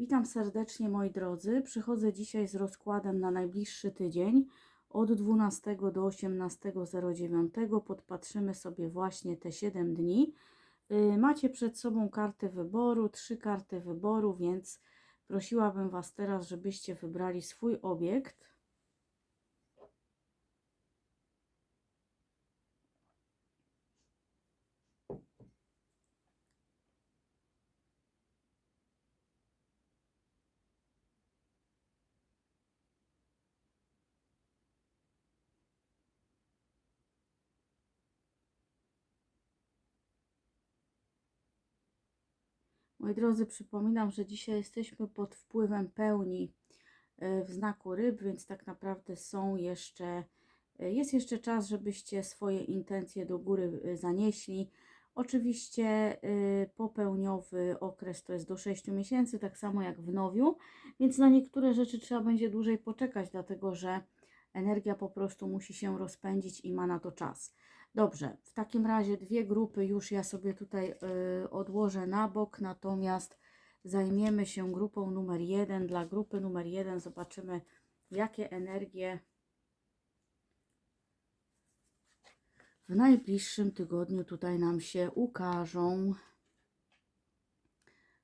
Witam serdecznie moi drodzy. Przychodzę dzisiaj z rozkładem na najbliższy tydzień od 12 do 18.09. Podpatrzymy sobie właśnie te 7 dni. Y, Macie przed sobą karty wyboru, trzy karty wyboru, więc prosiłabym Was teraz, żebyście wybrali swój obiekt. Moi drodzy, przypominam, że dzisiaj jesteśmy pod wpływem pełni e, w znaku ryb, więc tak naprawdę są jeszcze, e, jest jeszcze czas, żebyście swoje intencje do góry e, zanieśli. Oczywiście popełniowy okres to jest do 6 miesięcy, tak samo jak w nowiu, więc na niektóre rzeczy trzeba będzie dłużej poczekać, dlatego że energia po prostu musi się rozpędzić i ma na to czas. Dobrze, w takim razie dwie grupy już ja sobie tutaj y, odłożę na bok, natomiast zajmiemy się grupą numer jeden. Dla grupy numer jeden zobaczymy, jakie energie w najbliższym tygodniu tutaj nam się ukażą.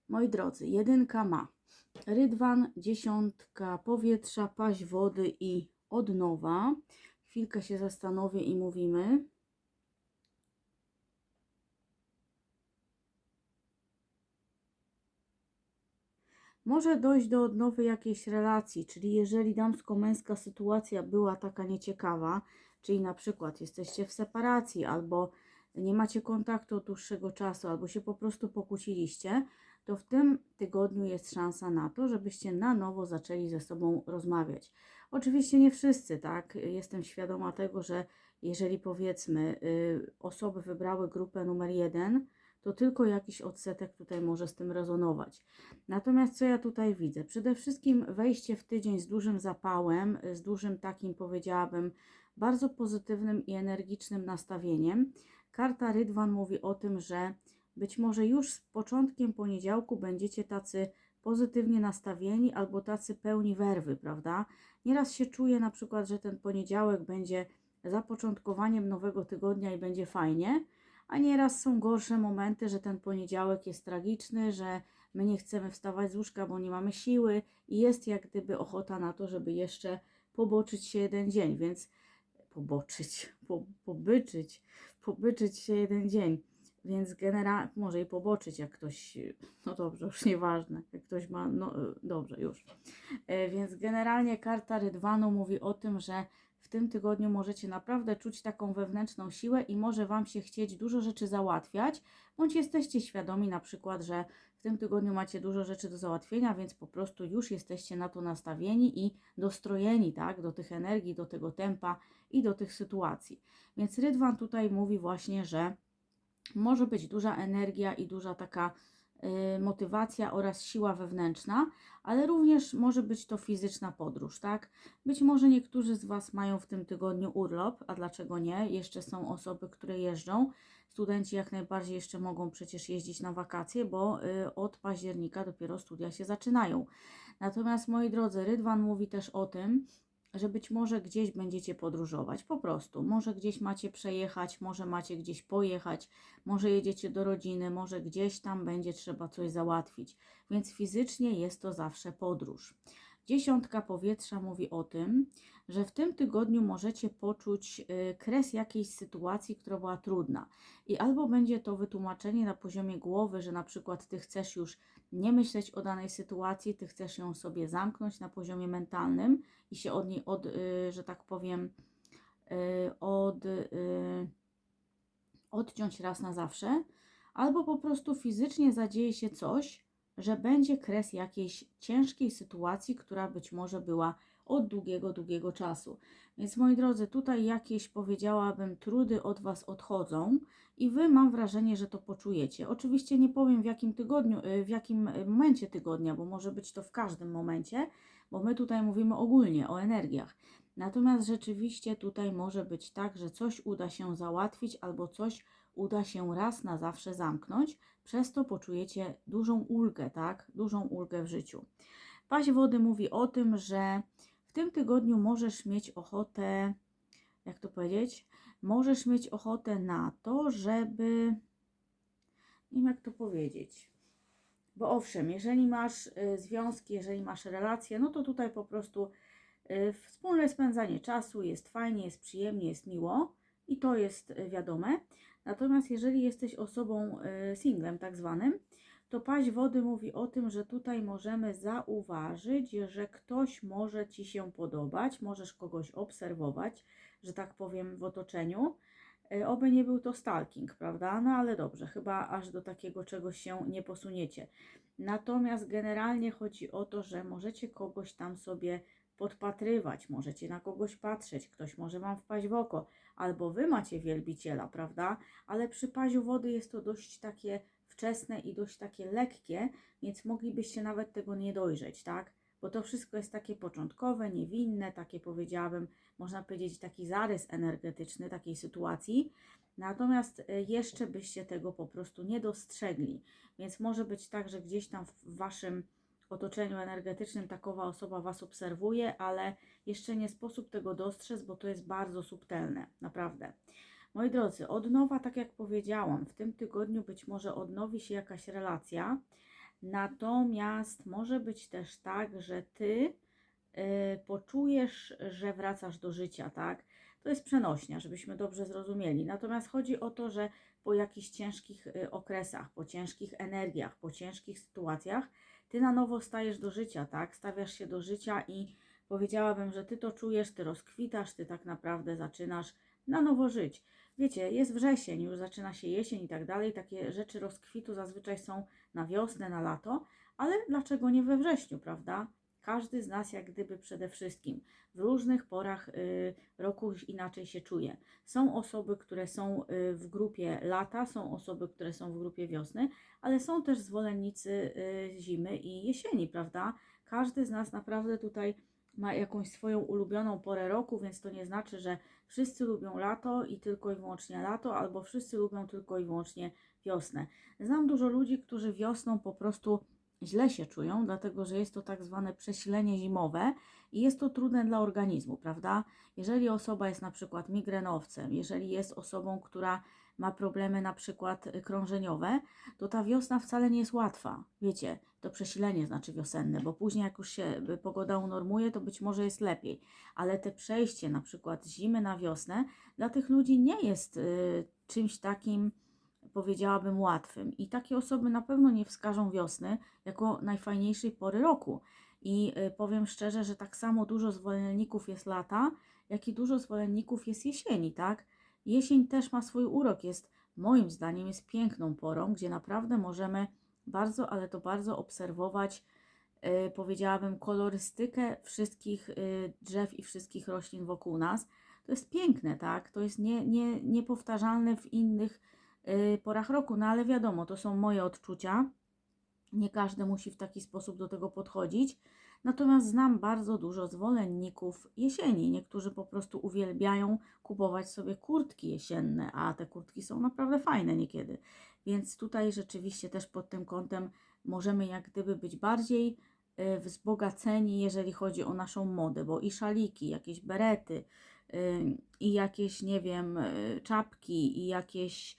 Moi drodzy, jedynka ma rydwan, dziesiątka powietrza, paść wody i odnowa. Chwilkę się zastanowię i mówimy. Może dojść do odnowy jakiejś relacji, czyli jeżeli damsko-męska sytuacja była taka nieciekawa, czyli na przykład jesteście w separacji albo nie macie kontaktu od dłuższego czasu, albo się po prostu pokłóciliście, to w tym tygodniu jest szansa na to, żebyście na nowo zaczęli ze sobą rozmawiać. Oczywiście nie wszyscy, tak? Jestem świadoma tego, że jeżeli powiedzmy y, osoby wybrały grupę numer jeden, to tylko jakiś odsetek tutaj może z tym rezonować. Natomiast co ja tutaj widzę? Przede wszystkim wejście w tydzień z dużym zapałem, z dużym takim powiedziałabym bardzo pozytywnym i energicznym nastawieniem. Karta Rydwan mówi o tym, że być może już z początkiem poniedziałku będziecie tacy pozytywnie nastawieni albo tacy pełni werwy, prawda? Nieraz się czuje na przykład, że ten poniedziałek będzie zapoczątkowaniem nowego tygodnia i będzie fajnie, a nieraz są gorsze momenty, że ten poniedziałek jest tragiczny, że my nie chcemy wstawać z łóżka, bo nie mamy siły i jest jak gdyby ochota na to, żeby jeszcze poboczyć się jeden dzień, więc poboczyć, po, pobyczyć, pobyczyć się jeden dzień. Więc generalnie, może i poboczyć, jak ktoś, no dobrze, już nieważne, jak ktoś ma, no dobrze, już. E, Więc generalnie karta Rydwanu mówi o tym, że w tym tygodniu możecie naprawdę czuć taką wewnętrzną siłę i może Wam się chcieć dużo rzeczy załatwiać, bądź jesteście świadomi na przykład, że w tym tygodniu macie dużo rzeczy do załatwienia, więc po prostu już jesteście na to nastawieni i dostrojeni, tak, do tych energii, do tego tempa i do tych sytuacji. Więc Rydwan tutaj mówi właśnie, że może być duża energia i duża taka motywacja oraz siła wewnętrzna, ale również może być to fizyczna podróż, tak? Być może niektórzy z Was mają w tym tygodniu urlop, a dlaczego nie? Jeszcze są osoby, które jeżdżą. Studenci jak najbardziej jeszcze mogą przecież jeździć na wakacje, bo y, od października dopiero studia się zaczynają. Natomiast moi drodzy, Rydwan mówi też o tym, że być może gdzieś będziecie podróżować, po prostu. Może gdzieś macie przejechać, może macie gdzieś pojechać, może jedziecie do rodziny, może gdzieś tam będzie trzeba coś załatwić. Więc fizycznie jest to zawsze podróż. Dziesiątka powietrza mówi o tym, że w tym tygodniu możecie poczuć y, kres jakiejś sytuacji, która była trudna. I albo będzie to wytłumaczenie na poziomie głowy, że na przykład ty chcesz już nie myśleć o danej sytuacji, ty chcesz ją sobie zamknąć na poziomie mentalnym i się od niej, od, y, że tak powiem, y, od, odciąć raz na zawsze, albo po prostu fizycznie zadzieje się coś, że będzie kres jakiejś ciężkiej sytuacji, która być może była od długiego, długiego czasu. Więc moi drodzy, tutaj jakieś powiedziałabym trudy od Was odchodzą i Wy mam wrażenie, że to poczujecie. Oczywiście nie powiem w jakim tygodniu, y, w jakim momencie tygodnia, bo może być to w każdym momencie, bo my tutaj mówimy ogólnie o energiach. Natomiast rzeczywiście tutaj może być tak, że coś uda się załatwić albo coś uda się raz na zawsze zamknąć, przez to poczujecie dużą ulgę, tak? Dużą ulgę w życiu. Paź wody mówi o tym, że w tym tygodniu możesz mieć ochotę, jak to powiedzieć, możesz mieć ochotę na to, żeby, nie wiem jak to powiedzieć, bo owszem, jeżeli masz y, związki, jeżeli masz relacje, no to tutaj po prostu y, wspólne spędzanie czasu jest fajnie, jest przyjemnie, jest miło i to jest y, wiadome. Natomiast jeżeli jesteś osobą singlem tak zwanym, to paść wody mówi o tym, że tutaj możemy zauważyć, że ktoś może Ci się podobać, możesz kogoś obserwować, że tak powiem, w otoczeniu. E, oby nie był to stalking, prawda? No ale dobrze, chyba aż do takiego czegoś się nie posuniecie. Natomiast generalnie chodzi o to, że możecie kogoś tam sobie podpatrywać, możecie na kogoś patrzeć, ktoś może Wam wpaść w oko, albo Wy macie wielbiciela, prawda? Ale przy paziu wody jest to dość takie wczesne i dość takie lekkie, więc moglibyście nawet tego nie dojrzeć, tak? Bo to wszystko jest takie początkowe, niewinne, takie powiedziałabym, można powiedzieć, taki zarys energetyczny takiej sytuacji. Natomiast e, jeszcze byście tego po prostu nie dostrzegli. Więc może być tak, że gdzieś tam w waszym otoczeniu energetycznym takowa osoba was obserwuje, ale jeszcze nie sposób tego dostrzec, bo to jest bardzo subtelne, naprawdę. Moi drodzy, od nowa, tak jak powiedziałam, w tym tygodniu być może odnowi się jakaś relacja, natomiast może być też tak, że ty y, poczujesz, że wracasz do życia, tak? To jest przenośnia, żebyśmy dobrze zrozumieli. Natomiast chodzi o to, że po jakichś ciężkich y, okresach, po ciężkich energiach, po ciężkich sytuacjach, ty na nowo stajesz do życia, tak? Stawiasz się do życia i powiedziałabym, że ty to czujesz, ty rozkwitasz, ty tak naprawdę zaczynasz na nowo żyć wiecie, jest wrzesień, już zaczyna się jesień i tak dalej, takie rzeczy rozkwitu zazwyczaj są na wiosnę, na lato, ale dlaczego nie we wrześniu, prawda? Każdy z nas, jak gdyby przede wszystkim, w różnych porach y, roku inaczej się czuje. Są osoby, które są y, w grupie lata, są osoby, które są w grupie wiosny, ale są też zwolennicy y, zimy i jesieni, prawda? Każdy z nas naprawdę tutaj ma jakąś swoją ulubioną porę roku, więc to nie znaczy, że wszyscy lubią lato i tylko i wyłącznie lato, albo wszyscy lubią tylko i wyłącznie wiosnę. Znam dużo ludzi, którzy wiosną po prostu źle się czują, dlatego że jest to tak zwane przesilenie zimowe i jest to trudne dla organizmu, prawda? Jeżeli osoba jest na przykład migrenowcem, jeżeli jest osobą, która ma problemy na przykład krążeniowe, to ta wiosna wcale nie jest łatwa. Wiecie, to przesilenie znaczy wiosenne, bo później jak już się pogoda unormuje, to być może jest lepiej. Ale te przejście na przykład zimy na wiosnę dla tych ludzi nie jest y, czymś takim, powiedziałabym, łatwym. I takie osoby na pewno nie wskażą wiosny jako najfajniejszej pory roku. I y, powiem szczerze, że tak samo dużo zwolenników jest lata, jak i dużo zwolenników jest jesieni, tak? Jesień też ma swój urok, jest moim zdaniem jest piękną porą, gdzie naprawdę możemy bardzo, ale to bardzo obserwować, yy, powiedziałabym, kolorystykę wszystkich yy, drzew i wszystkich roślin wokół nas. To jest piękne, tak? To jest nie, nie, niepowtarzalne w innych porach roku, no ale wiadomo, to są moje odczucia. Nie każdy musi w taki sposób do tego podchodzić. Natomiast znam bardzo dużo zwolenników jesieni. Niektórzy po prostu uwielbiają kupować sobie kurtki jesienne, a te kurtki są naprawdę fajne niekiedy. Więc tutaj rzeczywiście też pod tym kątem możemy jak gdyby być bardziej y, wzbogaceni, jeżeli chodzi o naszą modę, bo i szaliki, jakieś berety, y, i jakieś, nie wiem, y, czapki, i jakieś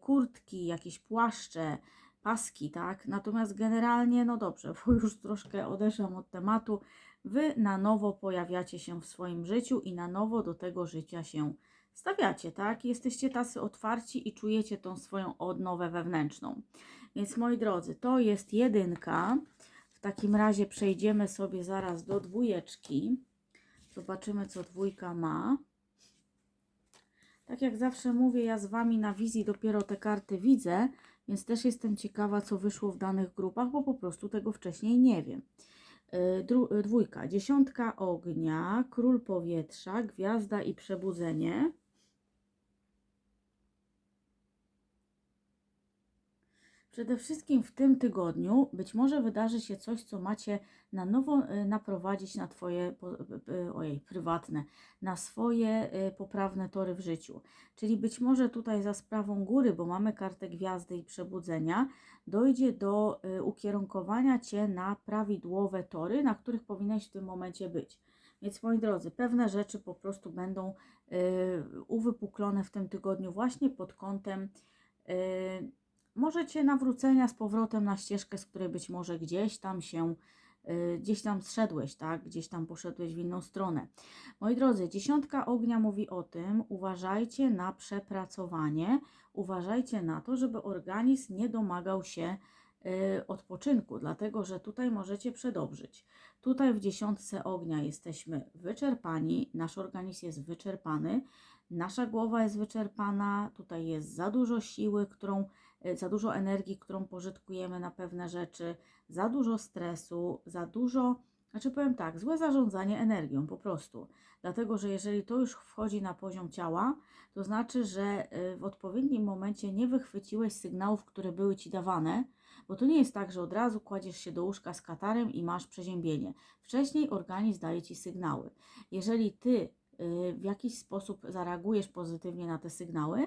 kurtki, jakieś płaszcze, paski, tak? Natomiast generalnie, no dobrze, bo już troszkę odeszłam od tematu, Wy na nowo pojawiacie się w swoim życiu i na nowo do tego życia się stawiacie, tak? Jesteście tacy otwarci i czujecie tą swoją odnowę wewnętrzną. Więc moi drodzy, to jest jedynka. W takim razie przejdziemy sobie zaraz do dwójeczki. Zobaczymy, co dwójka ma. Tak jak zawsze mówię, ja z Wami na wizji dopiero te karty widzę, więc też jestem ciekawa, co wyszło w danych grupach, bo po prostu tego wcześniej nie wiem. Y, dwójka, dziesiątka ognia, król powietrza, gwiazda i przebudzenie. Przede wszystkim w tym tygodniu być może wydarzy się coś, co macie na nowo y, naprowadzić na Twoje, po- y, ojej, prywatne, na swoje poprawne tory w życiu. Czyli być może tutaj za sprawą góry, bo mamy kartę gwiazdy i przebudzenia, dojdzie do ukierunkowania Cię na prawidłowe tory, na których powinieneś w tym momencie być. Więc moi drodzy, pewne rzeczy po prostu będą uwypuklone w tym tygodniu właśnie pod kątem możecie nawrócenia z powrotem na ścieżkę, z której być może gdzieś tam się, y, gdzieś tam zszedłeś, tak? Gdzieś tam poszedłeś w inną stronę. Moi drodzy, dziesiątka ognia mówi o tym, uważajcie na przepracowanie, uważajcie na to, żeby organizm nie domagał się y, odpoczynku, dlatego że tutaj możecie przedobrzyć. Tutaj w dziesiątce ognia jesteśmy wyczerpani, nasz organizm jest wyczerpany, nasza głowa jest wyczerpana, tutaj jest za dużo siły, którą za dużo energii, którą pożytkujemy na pewne rzeczy, za dużo stresu, za dużo, znaczy powiem tak, złe zarządzanie energią po prostu. Dlatego, że jeżeli to już wchodzi na poziom ciała, to znaczy, że y, w odpowiednim momencie nie wychwyciłeś sygnałów, które były ci dawane, bo to nie jest tak, że od razu kładziesz się do łóżka z katarem i masz przeziębienie. Wcześniej organizm daje ci sygnały. Jeżeli ty y, w jakiś sposób zareagujesz pozytywnie na te sygnały,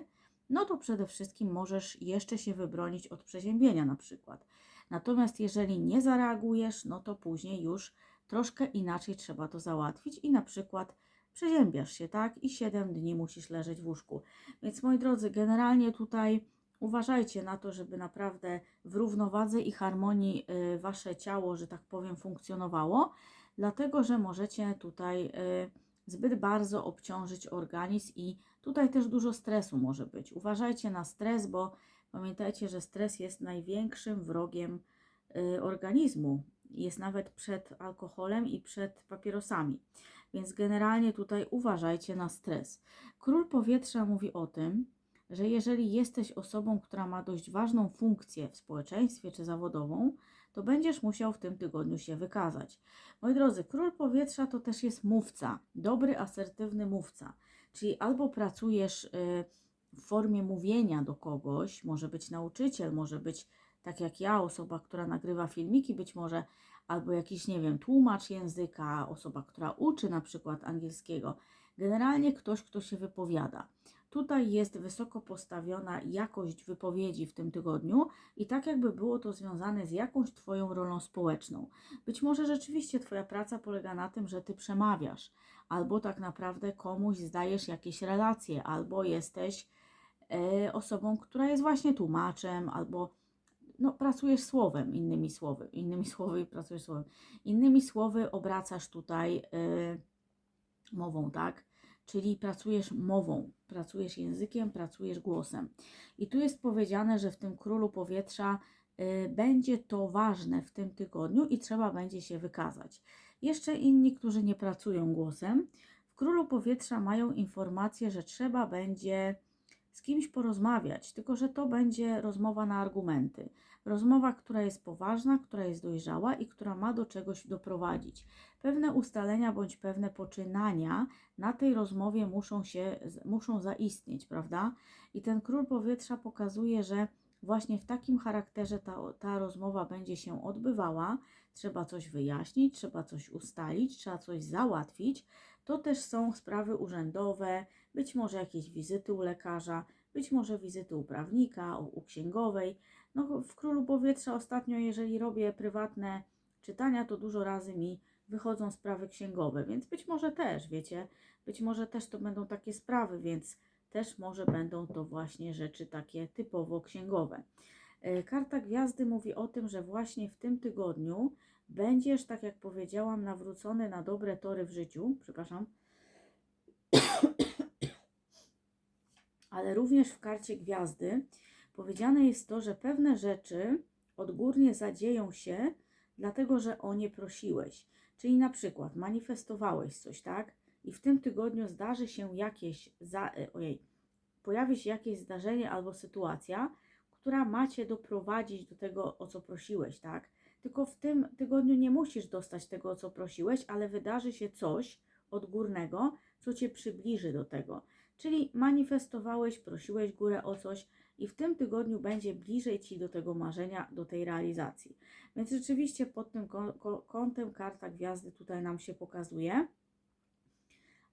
no to przede wszystkim możesz jeszcze się wybronić od przeziębienia na przykład. Natomiast jeżeli nie zareagujesz, no to później już troszkę inaczej trzeba to załatwić i na przykład przeziębiasz się, tak? I 7 dni musisz leżeć w łóżku. Więc moi drodzy, generalnie tutaj uważajcie na to, żeby naprawdę w równowadze i harmonii y, wasze ciało, że tak powiem, funkcjonowało, dlatego że możecie tutaj y, zbyt bardzo obciążyć organizm i tutaj też dużo stresu może być. Uważajcie na stres, bo pamiętajcie, że stres jest największym wrogiem y, organizmu. Jest nawet przed alkoholem i przed papierosami. Więc generalnie tutaj uważajcie na stres. Król powietrza mówi o tym, że jeżeli jesteś osobą, która ma dość ważną funkcję w społeczeństwie czy zawodową, to będziesz musiał w tym tygodniu się wykazać. Moi drodzy, król powietrza to też jest mówca, dobry, asertywny mówca. Czyli albo pracujesz y, w formie mówienia do kogoś, może być nauczyciel, może być tak jak ja, osoba, która nagrywa filmiki, być może, albo jakiś, nie wiem, tłumacz języka, osoba, która uczy na przykład angielskiego. Generalnie ktoś, kto się wypowiada. Tutaj jest wysoko postawiona jakość wypowiedzi w tym tygodniu i tak jakby było to związane z jakąś Twoją rolą społeczną. Być może rzeczywiście Twoja praca polega na tym, że Ty przemawiasz, albo tak naprawdę komuś zdajesz jakieś relacje, albo jesteś e, osobą, która jest właśnie tłumaczem, albo no, pracujesz słowem, innymi słowy, innymi słowy pracujesz słowem. Innymi słowy obracasz tutaj e, mową, tak? Czyli pracujesz mową, pracujesz językiem, pracujesz głosem. I tu jest powiedziane, że w tym królu powietrza y, będzie to ważne w tym tygodniu i trzeba będzie się wykazać. Jeszcze inni, którzy nie pracują głosem, w królu powietrza mają informację, że trzeba będzie z kimś porozmawiać, tylko że to będzie rozmowa na argumenty. Rozmowa, która jest poważna, która jest dojrzała i która ma do czegoś doprowadzić. Pewne ustalenia bądź pewne poczynania na tej rozmowie muszą się, muszą zaistnieć, prawda? I ten król powietrza pokazuje, że właśnie w takim charakterze ta, ta rozmowa będzie się odbywała. Trzeba coś wyjaśnić, trzeba coś ustalić, trzeba coś załatwić. To też są sprawy urzędowe, być może jakieś wizyty u lekarza, być może wizyty u prawnika, u, u księgowej. No, w Królu Powietrza ostatnio, jeżeli robię prywatne czytania, to dużo razy mi wychodzą sprawy księgowe, więc być może też, wiecie, być może też to będą takie sprawy, więc też może będą to właśnie rzeczy takie typowo księgowe. E, Karta Gwiazdy mówi o tym, że właśnie w tym tygodniu będziesz, tak jak powiedziałam, nawrócony na dobre tory w życiu. Przepraszam. Ale również w karcie Gwiazdy powiedziane jest to, że pewne rzeczy odgórnie zadzieją się, dlatego że o nie prosiłeś. Czyli na przykład manifestowałeś coś, tak? I w tym tygodniu zdarzy się jakieś, za, e, ojej, pojawi się jakieś zdarzenie albo sytuacja, która ma Cię doprowadzić do tego, o co prosiłeś, tak? Tylko w tym tygodniu nie musisz dostać tego, o co prosiłeś, ale wydarzy się coś odgórnego, co Cię przybliży do tego. Czyli manifestowałeś, prosiłeś górę o coś i w tym tygodniu będzie bliżej Ci do tego marzenia, do tej realizacji. Więc rzeczywiście pod tym kątem karta gwiazdy tutaj nam się pokazuje.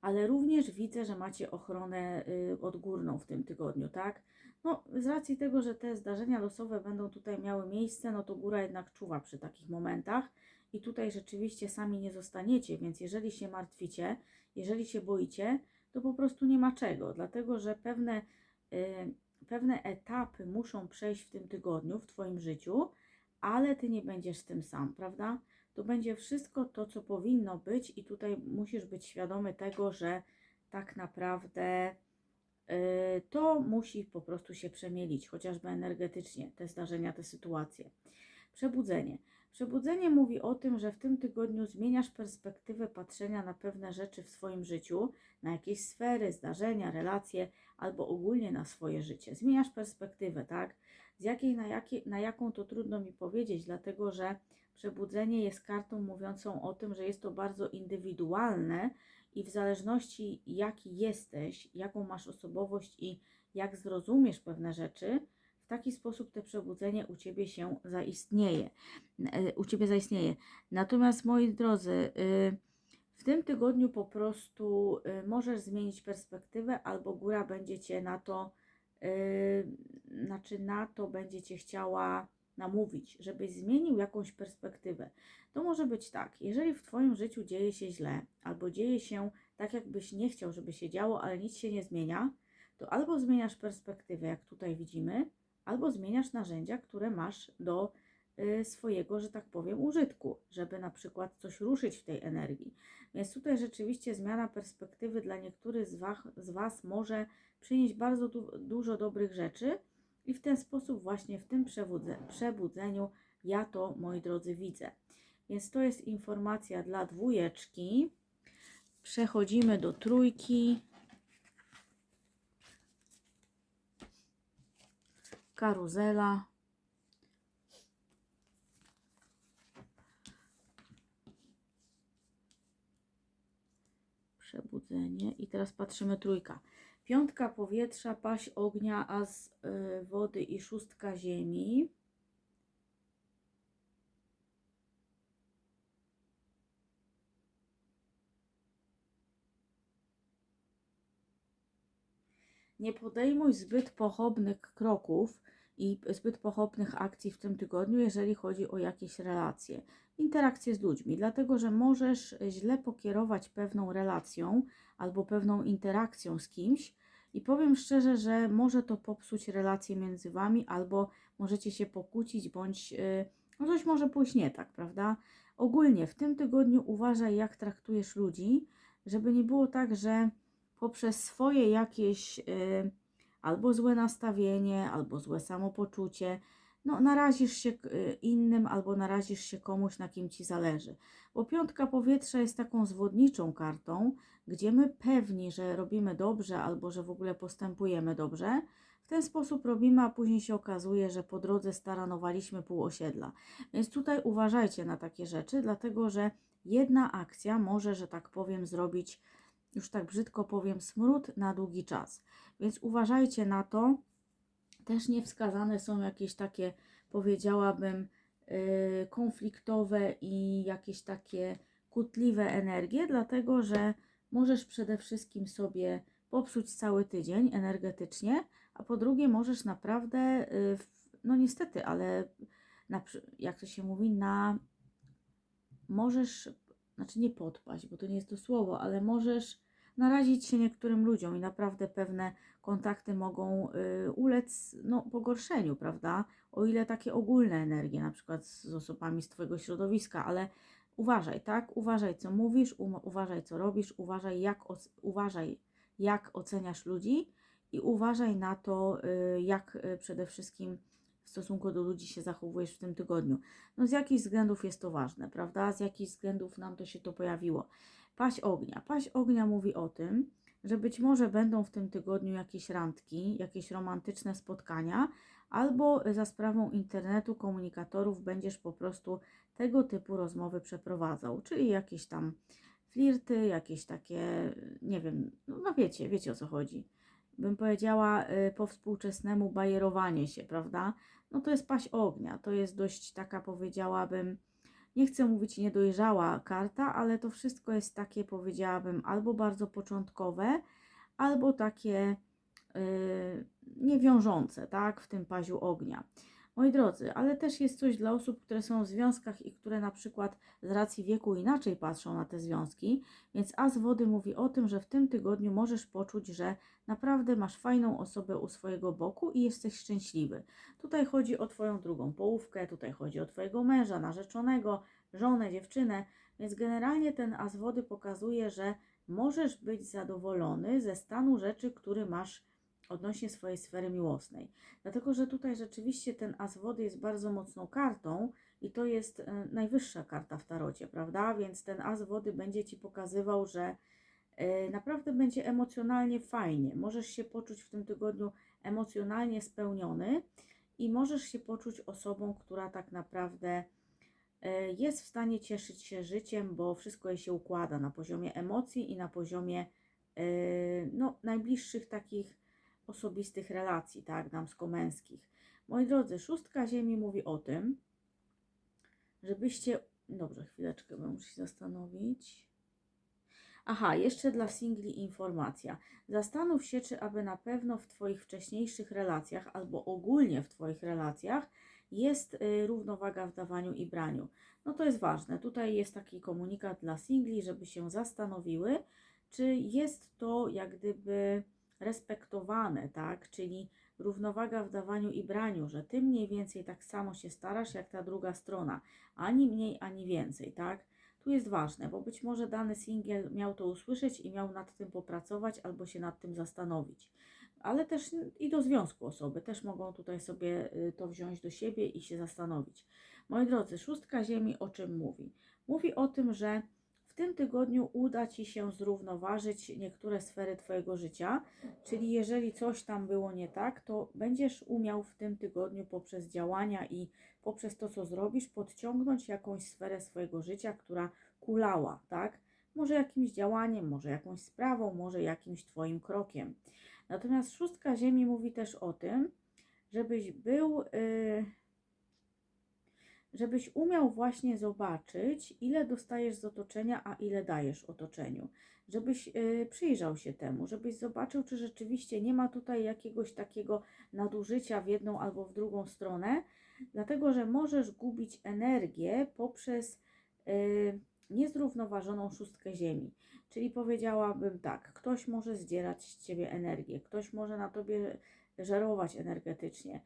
Ale również widzę, że macie ochronę y, odgórną w tym tygodniu, tak? No, z racji tego, że te zdarzenia losowe będą tutaj miały miejsce, no to góra jednak czuwa przy takich momentach i tutaj rzeczywiście sami nie zostaniecie, więc jeżeli się martwicie, jeżeli się boicie, to po prostu nie ma czego, dlatego że pewne, y, pewne etapy muszą przejść w tym tygodniu, w Twoim życiu, ale Ty nie będziesz z tym sam, prawda? To będzie wszystko to, co powinno być, i tutaj musisz być świadomy tego, że tak naprawdę y, to musi po prostu się przemielić, chociażby energetycznie, te zdarzenia, te sytuacje. Przebudzenie. Przebudzenie mówi o tym, że w tym tygodniu zmieniasz perspektywę patrzenia na pewne rzeczy w swoim życiu, na jakieś sfery, zdarzenia, relacje albo ogólnie na swoje życie. Zmieniasz perspektywę, tak? Z jakiej na, jakie, na jaką to trudno mi powiedzieć, dlatego że przebudzenie jest kartą mówiącą o tym, że jest to bardzo indywidualne i w zależności jaki jesteś, jaką masz osobowość i jak zrozumiesz pewne rzeczy, w taki sposób to przebudzenie u Ciebie się zaistnieje. e, U Ciebie zaistnieje. Natomiast moi drodzy, y, w tym tygodniu po prostu y, możesz zmienić perspektywę, albo góra będzie Cię na to, y, znaczy na to będzie Cię chciała namówić, żebyś zmienił jakąś perspektywę. To może być tak, jeżeli w Twoim życiu dzieje się źle, albo dzieje się tak, jakbyś nie chciał, żeby się działo, ale nic się nie zmienia, to albo zmieniasz perspektywę, jak tutaj widzimy, albo zmieniasz narzędzia, które masz do y, swojego, że tak powiem, użytku, żeby na przykład coś ruszyć w tej energii. Więc tutaj rzeczywiście zmiana perspektywy dla niektórych z Was, może przynieść bardzo du dużo dobrych rzeczy i w ten sposób właśnie w tym przebudze, przebudzeniu ja to, moi drodzy, widzę. Więc to jest informacja dla dwójeczki. Przechodzimy do trójki. Karuzela. Przebudzenie. I teraz patrzymy trójka. Piątka powietrza, paść ognia, as y, wody i szóstka ziemi. Nie podejmuj zbyt pochopnych kroków i zbyt pochopnych akcji w tym tygodniu, jeżeli chodzi o jakieś relacje, interakcje z ludźmi, dlatego że możesz źle pokierować pewną relacją albo pewną interakcją z kimś. I powiem szczerze, że może to popsuć relacje między wami, albo możecie się pokłócić, bądź yy, no coś może pójść nie tak, prawda? Ogólnie w tym tygodniu uważaj, jak traktujesz ludzi, żeby nie było tak, że poprzez swoje jakieś y, albo złe nastawienie, albo złe samopoczucie, no narazisz się y, innym, albo narazisz się komuś, na kim ci zależy. Bo piątka powietrza jest taką zwodniczą kartą, gdzie my pewni, że robimy dobrze, albo że w ogóle postępujemy dobrze. W ten sposób robimy, a później się okazuje, że po drodze staranowaliśmy pół osiedla. Więc tutaj uważajcie na takie rzeczy, dlatego że jedna akcja może, że tak powiem, zrobić już tak brzydko powiem, smród na długi czas. Więc uważajcie na to. Też niewskazane są jakieś takie, powiedziałabym, yy, konfliktowe i jakieś takie kutliwe energie, dlatego że możesz przede wszystkim sobie popsuć cały tydzień energetycznie, a po drugie możesz naprawdę, w- no niestety, ale na, jak to się mówi, na możesz, znaczy nie podpaść, bo to nie jest to słowo, ale możesz narazić się niektórym ludziom i naprawdę pewne kontakty mogą y, ulec no, pogorszeniu, prawda? O ile takie ogólne energie, na przykład z, osobami z Twojego środowiska, ale uważaj, tak? Uważaj, co mówisz, um, uważaj, co robisz, uważaj jak, uważaj, jak oceniasz ludzi i uważaj na to, y, jak y, przede wszystkim w stosunku do ludzi się zachowujesz w tym tygodniu. No z jakichś względów jest to ważne, prawda? Z jakichś względów nam to się to pojawiło. Paść ognia. Paść ognia mówi o tym, że być może będą w tym tygodniu jakieś randki, jakieś romantyczne spotkania, albo za sprawą internetu, komunikatorów będziesz po prostu tego typu rozmowy przeprowadzał, czyli jakieś tam flirty, jakieś takie, nie wiem, no wiecie, wiecie o co chodzi. bym powiedziała, y, po współczesnemu bajerowanie się, prawda? No to jest paść ognia, to jest dość taka, powiedziałabym, nie chcę mówić niedojrzała karta, ale to wszystko jest takie, powiedziałabym, albo bardzo początkowe, albo takie yy, niewiążące, tak, w tym paziu ognia. Moi drodzy, ale też jest coś dla osób, które są w związkach i które na przykład z racji wieku inaczej patrzą na te związki, więc As Wody mówi o tym, że w tym tygodniu możesz poczuć, że naprawdę masz fajną osobę u swojego boku i jesteś szczęśliwy. Tutaj chodzi o Twoją drugą połówkę, tutaj chodzi o Twojego męża, narzeczonego, żonę, dziewczynę, więc generalnie ten As Wody pokazuje, że możesz być zadowolony ze stanu rzeczy, który masz odnośnie swojej sfery miłosnej. Dlatego, że tutaj rzeczywiście ten as wody jest bardzo mocną kartą i to jest e, najwyższa karta w tarocie, prawda? Więc ten as wody będzie Ci pokazywał, że e, naprawdę będzie emocjonalnie fajnie. Możesz się poczuć w tym tygodniu emocjonalnie spełniony i możesz się poczuć osobą, która tak naprawdę e, jest w stanie cieszyć się życiem, bo wszystko jej się układa na poziomie emocji i na poziomie no, najbliższych takich osobistych relacji, tak, damsko-męskich. Moi drodzy, szóstka ziemi mówi o tym, żebyście. Dobrze, chwileczkę, bo muszę się zastanowić. Aha, jeszcze dla singli informacja. Zastanów się, czy aby na pewno w Twoich wcześniejszych relacjach albo ogólnie w Twoich relacjach jest y, równowaga w dawaniu i braniu. No to jest ważne. Tutaj jest taki komunikat dla singli, żeby się zastanowiły, czy jest to jak gdyby respektowane, tak? Czyli równowaga w dawaniu i braniu, że ty mniej więcej tak samo się starasz jak ta druga strona, ani mniej, ani więcej, tak? Tu jest ważne, bo być może dany singiel miał to usłyszeć i miał nad tym popracować albo się nad tym zastanowić. Ale też i do związku osoby też mogą tutaj sobie y, to wziąć do siebie i się zastanowić. Moi drodzy, szóstka ziemi o czym mówi? Mówi o tym, że w tym tygodniu uda Ci się zrównoważyć niektóre sfery Twojego życia, czyli jeżeli coś tam było nie tak, to będziesz umiał w tym tygodniu poprzez działania i poprzez to, co zrobisz, podciągnąć jakąś sferę swojego życia, która kulała, tak? Może jakimś działaniem, może jakąś sprawą, może jakimś Twoim krokiem. Natomiast szóstka Ziemi mówi też o tym, żebyś był. Yy, żebyś umiał właśnie zobaczyć, ile dostajesz z otoczenia, a ile dajesz otoczeniu. Żebyś y, przyjrzał się temu, żebyś zobaczył, czy rzeczywiście nie ma tutaj jakiegoś takiego nadużycia w jedną albo w drugą stronę, dlatego że możesz gubić energię poprzez y, niezrównoważoną szóstkę ziemi. Czyli powiedziałabym tak, ktoś może zdzierać z ciebie energię, ktoś może na tobie żerować energetycznie,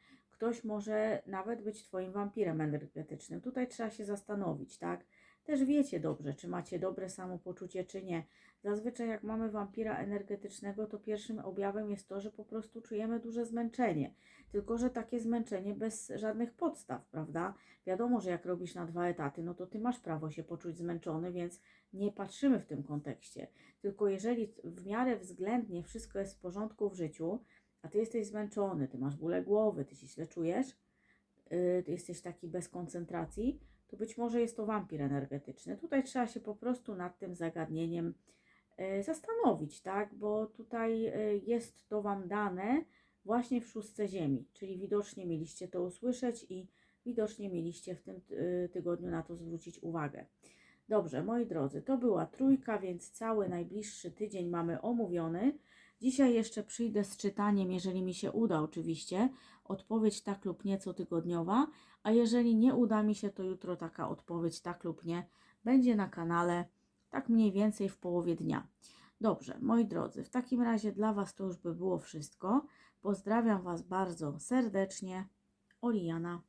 Ktoś może nawet być Twoim wampirem energetycznym. Tutaj trzeba się zastanowić, tak? Też wiecie dobrze, czy macie dobre samopoczucie, czy nie. Zazwyczaj, jak mamy wampira energetycznego, to pierwszym objawem jest to, że po prostu czujemy duże zmęczenie. Tylko, że takie zmęczenie bez żadnych podstaw, prawda? Wiadomo, że jak robisz na dwa etaty, no to ty masz prawo się poczuć zmęczony, więc nie patrzymy w tym kontekście. Tylko jeżeli w miarę względnie wszystko jest w porządku w życiu, a ty jesteś zmęczony, ty masz bóle głowy, ty się źle czujesz, yy, ty jesteś taki bez koncentracji, to być może jest to wampir energetyczny. Tutaj trzeba się po prostu nad tym zagadnieniem yy, zastanowić, tak? Bo tutaj yy, jest to Wam dane właśnie w szóstce ziemi, czyli widocznie mieliście to usłyszeć i widocznie mieliście w tym tygodniu na to zwrócić uwagę. Dobrze, moi drodzy, to była trójka, więc cały najbliższy tydzień mamy omówiony. Dzisiaj jeszcze przyjdę z czytaniem, jeżeli mi się uda oczywiście, odpowiedź tak lub nie co tygodniowa, a jeżeli nie uda mi się, to jutro taka odpowiedź tak lub nie będzie na kanale, tak mniej więcej w połowie dnia. Dobrze, moi drodzy, w takim razie dla Was to już by było wszystko. Pozdrawiam Was bardzo serdecznie. Oliana.